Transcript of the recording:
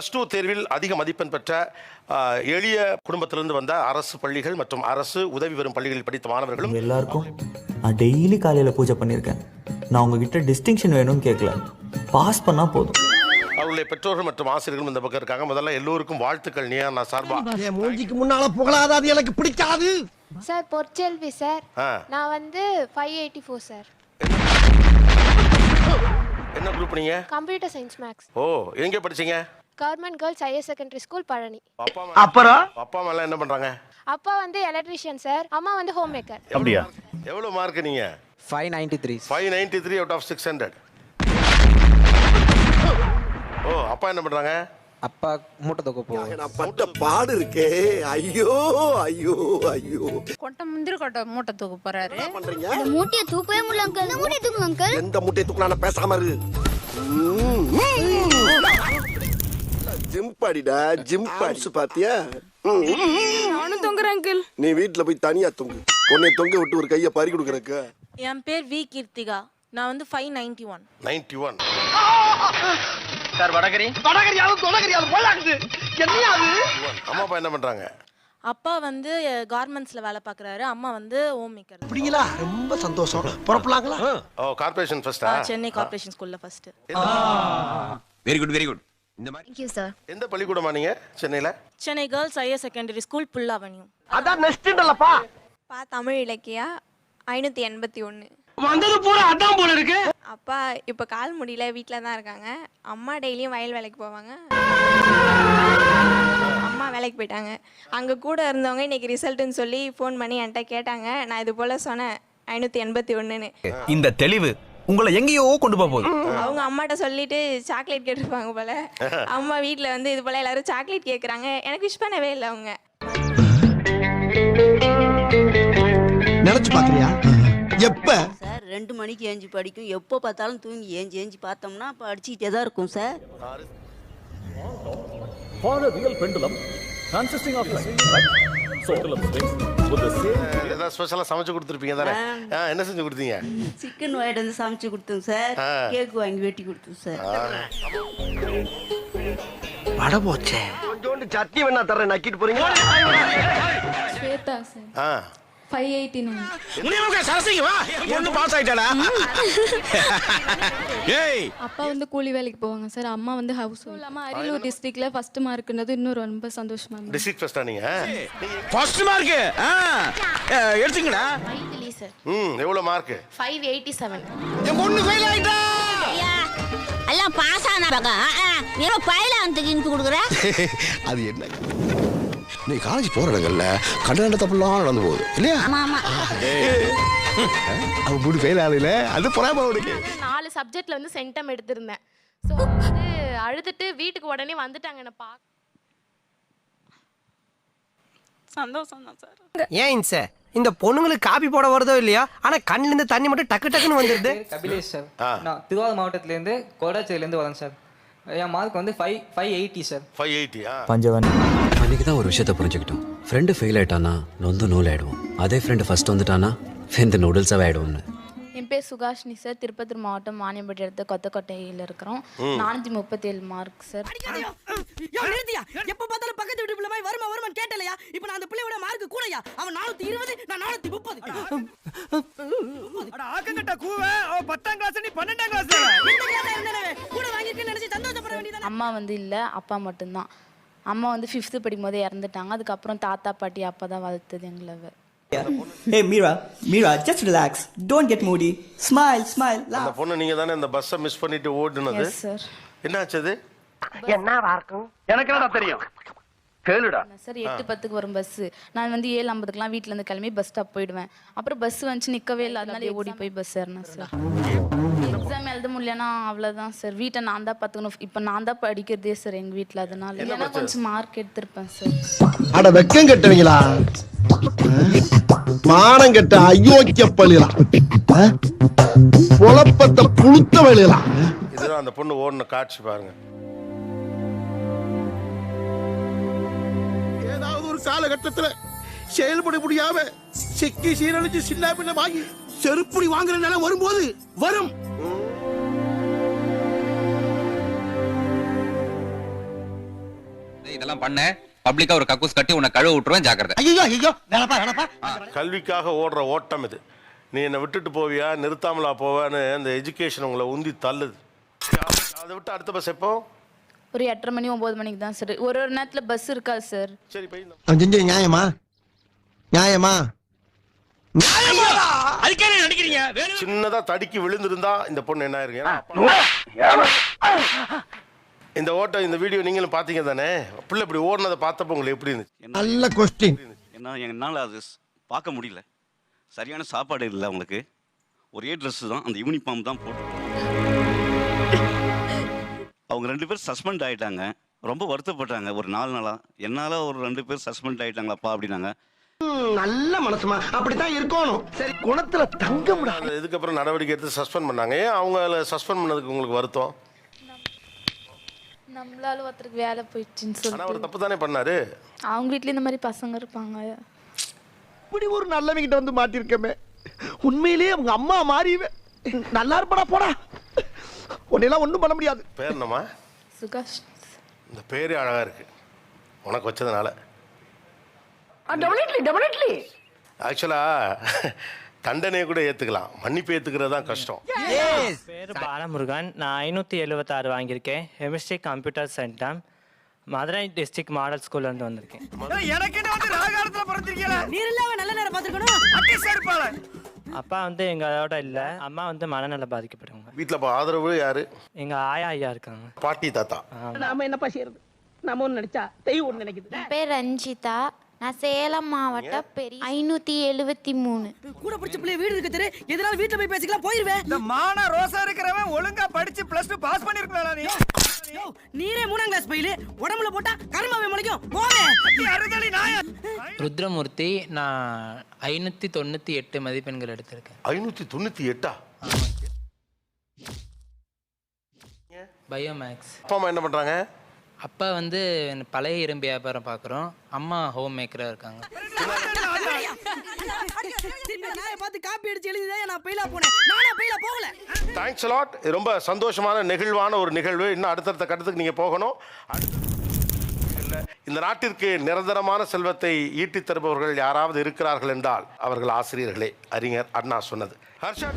Plus two தேர்வில் அதிக மதிப்பெண் பெற்ற எளிய குடும்பத்திலிருந்து வந்த அரசு பள்ளிகள் மற்றும் அரசு உதவி பெறும் பள்ளிகளில் படித்த மாணவர்களும் எல்லாருக்கும் நான் டெய்லி காலையில் பூஜை பண்ணியிருக்கேன். நான் உங்ககிட்ட டிஸ்டிங்ஷன் வேணும்னு கேட்கல பாஸ் பண்ணால் போதும். அவர்களுடைய பெற்றோர்கள் மற்றும் ஆசிரியர்களும் இந்த பக்கம் இருக்காங்க. முதல்ல எல்லோருக்கும் வாழ்த்துக்கள் நீயா நான் சார்பா? மூஞ்சிக்கு முன்னால புகழாத அது எனக்கு பிடிக்காது. Sir Porselvi sir. ஆ. நான் வந்து ஃபைவ் எயிட்டி ஃபோர் சார். என்ன குரூப் நீங்க? கம்ப்யூட்டர் சயின்ஸ் மேக்ஸ் ஓ எங்க படிச்சீங்க? Government girls higher secondary school Palani. அப்புறம்? அப்பா அம்மா எல்லாம் என்ன பண்றாங்க? அப்பா வந்து எலக்ட்ரிஷியன் சார் அம்மா வந்து ஹோம் மேக்கர் அப்படியா? எவ்வளவு மார்க் நீங்க? Five ninety three five ninety three out of six hundred ஓ அப்பா என்ன பண்றாங்க? அப்பா மூட்டை தூக்க போவோம் நான் பட்ட பாடு இருக்கே. ஐயோ ஐயோ ஐயோ. கொட்டை முந்திரி கொட்டை மூட்டை தூக்க போறாரு. என்ன பண்றீங்க? இந்த மூட்டையை தூக்கவே முடியல அங்கிள் இந்த மூட்டையை தூக்குங்க அங்கிள் எந்த முட்டையை தூக்கலாம் பேசாம இரு. ஜிம் பாடிடா ஜிம் பாடிஸ் பாத்தியா. நானும் தொங்குறேன் அங்கிள். நீ வீட்டுல போய் தனியா தொங்கு. உன்னை தொங்க விட்டு ஒரு கைய பறி கொடுக்கறக்கு. என் பேர் வி கீர்த்திகா. நான் வந்து five ninety one ninety one தொடகரியாலும் தொடகரியாலும் போலாக்குது என்னையா அது? அம்மா அப்பா என்ன பண்றாங்க? அப்பா வந்து கார்மெண்ட்ஸில் வேலை பார்க்குறாரு அம்மா வந்து ஹோம் மேக்கர் அப்படிங்களா? ரொம்ப சந்தோஷம். புறப்படலாங்களா ஓ கார்பரேஷன் ஃபர்ஸ்டா சென்னை கார்ப்பரேஷன் ஸ்கூலில் first very good very good இந்த மாதிரி தேங்க்யூ சார் எந்த பள்ளிக்கூடமா நீங்க சென்னையில? Chennai girls higher secondary school புல்லாவணியும் அதான் நெக்ஸ்ட்ன்றலப்பா அப்பா தமிழ் இலக்கியா? ஐநூற்றி எண்பத்தி ஒன்று வந்தது பூரா அதான் போல இருக்கு. அப்பா இப்போ கால் முடியல வீட்டில் தான் இருக்காங்க. அம்மா டெய்லியும் வயல் வேலைக்கு போவாங்க. அம்மா வேலைக்கு போயிட்டாங்க. அங்கே கூட இருந்தவங்க இன்னைக்கு ரிசல்ட்டுன்னு சொல்லி ஃபோன் பண்ணி என்கிட்ட கேட்டாங்க. நான் இது போல் சொன்னேன் ஐநூற்றி எண்பத்தி ஒன்றுன்னு இந்த தெளிவு உங்களை எங்கேயோ கொண்டு போக போகுது. அவங்க அம்மாட்ட சொல்லிட்டு சாக்லேட் கேட்டிருப்பாங்க போல. அம்மா வீட்டில் வந்து இது போல் எல்லாரும் சாக்லேட் கேட்குறாங்க எனக்கு விஷ் பண்ணவே இல்லை அவங்க. நினைச்சு பாக்குறியா எப்ப? சார் ரெண்டு மணிக்கு ஏஞ்சி படிக்கும். எப்போ பார்த்தாலும் தூங்கி ஏஞ்சி ஏஞ்சி பார்த்தோம்னா அப்போ அடிச்சுக்கிட்டே தான் இருக்கும் சார். ஏதாவது ஸ்பெஷலா சமைச்சு கொடுத்துருப்பீங்க தானே? ஆ, என்ன செஞ்சு கொடுத்தீங்க? சிக்கன் வாங்கிட்டு வந்து சமைச்சு கொடுத்தோம் சார். கேக் வாங்கி வெட்டி கொடுத்தோம் சார். வட போச்சே. கொஞ்சோண்டு சட்னி வேணா தரேன் நக்கிட்டு போறீங்க. ஆ. ஃபைவ் எயிட்டி நைன் ஒண்ணு பாஸ் ஆயிட்டாடா ஏய் அப்பா வந்து கூலி வேலைக்கு போவாங்க சார். அம்மா வந்து ஹவுஸ் இல்லாமல் அரியலூர் டிஸ்ட்ரிக்ட்ல ஃபர்ஸ்ட் மார்க்னது இன்னும் ரொம்ப சந்தோஷமா இருந்தது. டிஸ்ட்ரிக்ட் ஃபர்ஸ்டா நீங்க? ஃபர்ஸ்ட் மார்க் எடுத்தீங்களா மைதிலி சார் ம் எவ்வளவு மார்க் ஃபைவ் எயிட்டி செவன் என் பொண்ணு ஃபெயில் ஆயிட்டா? எல்லாம் பாஸ் ஆனாங்க ஏதோ பயில வந்து இனிப்பு கொடுக்குற? அது என்ன? நீ காலேஜ் போற இடங்கள்ல கண்ட கண்ட தப்புலாம் நடந்து போகுது இல்லையா? ஆமா ஆமா. அவ மூணு ஃபெயில் ஆகல அது பொறாம அவனுக்கு. நாலு சப்ஜெக்ட்ல வந்து சென்டம் எடுத்திருந்தேன். ஸோ வந்து அழுதுட்டு வீட்டுக்கு உடனே வந்துட்டாங்க என்ன பார்க்க சந்தோஷம் தான் சார். ஏன் சார் இந்த பொண்ணுங்களுக்கு காப்பி போட வருதோ இல்லையா? ஆனா கண்ணுல இருந்து தண்ணி மட்டும் டக்கு டக்குன்னு வந்துருது. கபிலேஷ் சார். நான் திருவாரூர் மாவட்டத்திலேருந்து கோடாச்சேரியிலேருந்து வரேன் சார். என் மார்க் வந்து five five eighty sir five eighty ஆ? பஞ்சவன். அன்னைக்கு தான் ஒரு விஷயத்தை புரிஞ்சுக்கிட்டோம். ஃப்ரெண்டு ஃபெயில் ஆயிட்டானா நொந்து நூல் ஆயிடுவோம். அதே ஃப்ரெண்டு ஃபர்ஸ்ட் வந்துட்டானா வெந்து நூடுல்ஸாகவே ஆயிடுவோம்னு. என் பேர் சுகாஷினி சார் திருப்பத்தூர் மாவட்டம் மானியம்பட்டி இடத்து கொத்தக்கோட்டையில் இருக்கிறோம். நானூற்றி முப்பத்தேழு மார்க் சார் எப்ப பார்த்தாலும் பக்கத்து வீட்டு பிள்ளை மாதிரி வருமா வருமான்னு கேட்டலையா? இப்போ நான் அந்த பிள்ளையோட மார்க் கூடயா? அவன் நானூத்தி இருபது நான் நானூத்தி முப்பது. ஆக்கங்கட்ட கூவ. அம்மா வந்து இல்லை அப்பா மட்டும்தான். அம்மா வந்து ஃபிஃப்த்து படிக்கும் போதே இறந்துட்டாங்க. அதுக்கப்புறம் தாத்தா பாட்டி அப்பா தான் வளர்த்தது எங்களை Hey Mira, Mira, just relax. Don't get moody. Smile, smile, அந்த பொண்ணு நீங்க தானே இந்த பஸ்ஸை மிஸ் பண்ணிட்டு ஓடுனது? எஸ் சார் என்னாச்சு அது? எனக்கு என்னடா தெரியும்? கேளுடா. சார் எட்டு பத்துக்கு வரும் பஸ்ஸு நான் வந்து ஏழு ஐம்பதுக்குலாம் வீட்டில் இருந்து கிளம்பி பஸ் ஸ்டாப் போயிடுவேன். அப்புறம் பஸ் வந்துச்சு நிற்கவே இல்லை. அதனால ஓடி போய் பஸ் ஏறினேன் சார் எக்ஸாம் எழுத முடியலன்னா அவ்வளோதான் சார். வீட்டை நான் தான் பார்த்துக்கணும். இப்போ நான் தான் படிக்கிறதே சார் எங்கள் வீட்டில் அதனால ஏன்னா கொஞ்சம் மார்க் எடுத்திருப்பேன் சார். அட வெக்கம் கெட்டவங்களா? மானம் கெட்ட அயோக்கிய பள்ளிகளா? பொழப்பத்தை புழுத்த வழிகளா இதுதான் அந்த பொண்ணு ஓடின காட்சி பாருங்க. ஏதாவது ஒரு காலகட்டத்துல செயல்பட முடியாம சிக்கி சீரழிச்சு சின்ன பின்ன வாங்கி செருப்புடி வாங்குற நிலை வரும்போது வரும். இதெல்லாம் பண்ண. பப்ளிக்கா ஒரு கக்கூஸ் கட்டி உன்னை கழுவ விட்டுருவேன் ஜாக்கிரதை. ஐயோ ஐயோ வேணப்பா வேணப்பா கல்விக்காக ஓடுற ஓட்டம் இது. நீ என்னை விட்டுட்டு போவியா? நிறுத்தாமலா போவேன்னு அந்த எஜுகேஷன் உங்களை உந்தி தள்ளுது. அதை விட்டு அடுத்த பஸ் எப்போ? ஒரு எட்டரை மணி ஒம்பது மணிக்கு தான் சார் ஒரு ஒரு நேரத்தில் பஸ் இருக்காது சார் சரி நியாயமா? நியாயமா? சின்னதா தடுக்கி விழுந்திருந்தா இந்த பொண்ணு என்ன ஆயிருங்க? இந்த ஓட்டம் இந்த வீடியோ நீங்களும் பாத்தீங்க தானே? பிள்ளை இப்படி ஓடுனதை பார்த்தப்ப உங்களுக்கு எப்படி இருந்துச்சு? நல்ல கொஸ்டின் என்ன என்னால் அது ஸ்- பார்க்க முடியல. சரியான சாப்பாடு இல்லை அவங்களுக்கு. ஒரே ட்ரெஸ் தான் அந்த யூனிஃபார்ம் தான் போட்டு அவங்க ரெண்டு பேர் சஸ்பெண்ட் ஆயிட்டாங்க. ரொம்ப வருத்தப்பட்டாங்க. ஒரு நாலு நாளா. என்னால ஒரு ரெண்டு பேர் சஸ்பெண்ட் ஆயிட்டாங்களாப்பா அப்படின்னாங்க. நல்ல மனசுமா. அப்படித்தான் இருக்கணும். சரி. குணத்துல தங்க முடியாது இதுக்கப்புறம் நடவடிக்கை எடுத்து சஸ்பெண்ட் பண்ணாங்க. ஏன் அவங்கள சஸ்பெண்ட் பண்ணதுக்கு உங்களுக்கு வருத்தம்? நம்மளால ஒருத்தருக்கு வேலை போயிடுச்சுன்னு ஆனா அவர் சொல்லிட்டு. தப்பு தானே பண்ணாரு? அவங்க வீட்லயும் இந்த மாதிரி பசங்க இருப்பாங்க. இப்படி ஒரு நல்லவங்கிட்ட வந்து மாட்டிருக்கமே. உண்மையிலேயே அவங்க அம்மா மாறிவே. நல்லா இருப்படா போடா. உன்னையெல்லாம் ஒண்ணும் பண்ண முடியாது. பேர் என்னம்மா? சுகாஷ். இந்த பேரே அழகா இருக்கு. உனக்கு வச்சதுனால. ஆக்சுவலா தண்டனையை கூட ஏத்துக்கலாம். மன்னிப்பு ஏத்துக்கிறது தான் கஷ்டம். பேர் பாலமுருகன். நான் ஐநூற்றி எழுபத்தாறு வாங்கியிருக்கேன். Chemistry computer centum Madurai district model ஸ்கூல்லேருந்து வந்திருக்கேன். எனக்கு என்ன வந்து ராகாலத்துல பிறந்திருக்கீங்களா? நீர் இல்லாம நல்ல நேரம் பாத்துக்கணும் அட்டி சேர்ப்பாள அப்பா வந்து எங்களோட இல்லை. அம்மா வந்து மனநல பாதிக்கப்படுவாங்க வீட்டில் இப்போ ஆதரவு யாரு? எங்கள் ஆயா ஐயா இருக்காங்க. பாட்டி தாத்தா. நாம என்னப்பா செய்யறது? நாம ஒண்ணு நினைச்சா தெய்வம் ஒண்ணு நினைக்குது. பேர் ரஞ்சிதா. நான் சேலம் மாவட்டம் பெரிய ஐநூத்தி எழுவத்தி மூணு. கூட பிடிச்ச பிள்ளை வீடு இருக்கு தெரு எதனால வீட்டுல போய் பேசிக்கலாம் போயிருவேன். இந்த மான ரோசா இருக்கிறவன் ஒழுங்கா படிச்சு பிளஸ் டூ பாஸ் பண்ணிருக்கா நீ. நீரே மூணாம் கிளாஸ் பையில. உடம்புல போட்டா கருமாவே முளைக்கும். நாய. ருத்ரமூர்த்தி நான் ஐநூற்றி தொண்ணூற்றி எட்டு மதிப்பெண்கள் எடுத்திருக்கேன். ஐநூற்றி தொண்ணூற்றி எட்டா? பயோமேக்ஸ் அப்பா அம்மா என்ன பண்ணுறாங்க அப்பா வந்து பழைய இரும்பு வியாபாரம் பார்க்குறோம் அம்மா ஹோம் மேக்கராக இருக்காங்க. பார்த்து காப்பி அடிச்சு எழுதிதான் நான் போனேன் நானா போகல தேங்க்ஸ் லாட் ரொம்ப சந்தோஷமான நெகிழ்வான ஒரு நிகழ்வு. இன்னும் அடுத்தடுத்த கட்டத்துக்கு நீங்கள் போகணும். இந்த நாட்டிற்கு நிரந்தரமான செல்வத்தை ஈட்டித் தருபவர்கள் யாராவது இருக்கிறார்கள் என்றால் அவர்கள் ஆசிரியர்களே. அறிஞர் அண்ணா சொன்னது. ஹர்ஷா